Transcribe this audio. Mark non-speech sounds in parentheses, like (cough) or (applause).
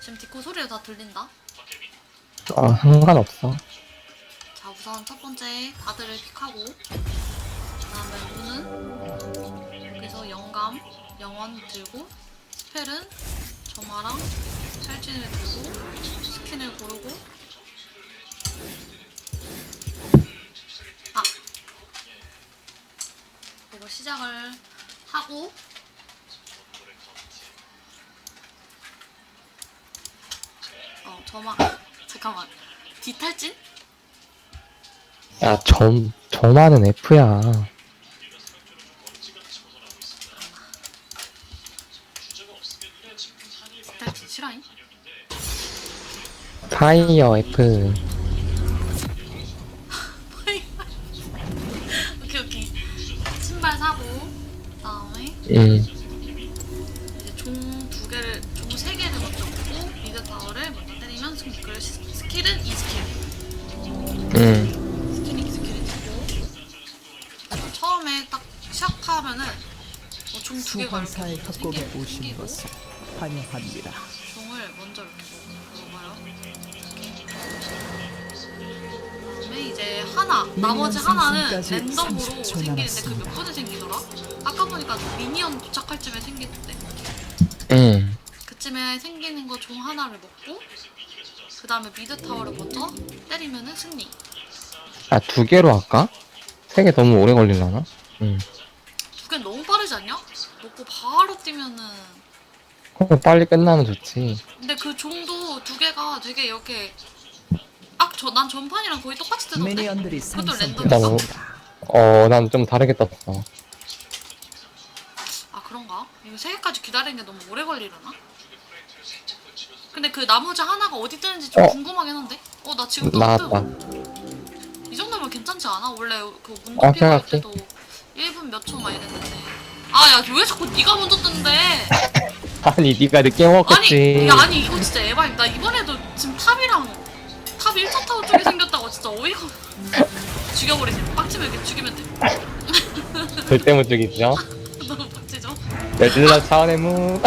지금 디코 소리가 다 들린다. 아, 상관없어. 자 우선 첫 번째 바드를 픽하고 그다음에 루는 여기서 영감 영원 들고 스펠은 점화랑 찰진을 들고 스킨을 고르고 아 그리고 시작을 하고 점화 잠깐만 디탈진? 야, 점, 점화는 F야. 타이어 F. (laughs) 오케이 오케이 신발 사고 그다음에 음, 이제 종 두 개를 종 세 개를 먼저 보고 미드 타워를 먼저 그리고 시- 스킬은 이 스킬 음. 스킬이 이 스킬이 되고 처음에 딱 시작하면은 뭐종두 개가 이렇게 수환사의 먼저 협곡에 생기고 오신 생기고 것을 환영합니다. 종을 먼저 이렇게 그다음에 이제 하나 나머지 미니언 하나는 생성까지 랜덤으로 30초 생기는데 그 몇 남았습니다. 분에 생기더라? 아까 보니까 미니언 도착할 쯤에 생기는데 음. 그쯤에 생기는 거 종 하나를 먹고 그 다음에 미드 타워를 먼저 때리면은 승리. 아, 두 개로 할까? 세 개 너무 오래 걸리려나? 음. 두 개는 너무 빠르지 않냐? 먹고 바로 뛰면은 그럼 빨리 끝나면 좋지. 근데 그 종도 두 개가 되게 이렇게 아저난 전판이랑 거의 똑같이 뜨던데. 미니언들이 그것도 랜덤이다. 상성되었습니다. 어, 난 좀 다르게 떴어. 아 그런가? 이거 세 개까지 기다리는 게 너무 오래 걸리려나? 근데 그 나머지 하나가 어디 뜨는지 좀 어. 궁금하긴 한데. 어 나 지금 또 나왔다. 뜨. 이 정도면 괜찮지 않아? 원래 그 아, 문도 피할 생각해. 때도 1분 몇 초 막 이랬는데. 아야 왜 자꾸 네가 먼저 뜨는데? (laughs) 아니, 네가 늦게 아니, 먹었겠지. 야, 아니 이거 진짜 에바임. 나 이번에도 지금 탑이랑 탑 1차 타워 쪽에 생겼다고 진짜 어이가. 없- (laughs) 죽여버리세요. 빡치면 이렇게 죽이면 돼. 절대 못 죽이죠. (laughs) 너무 빡치죠? 레드라 차원의 무.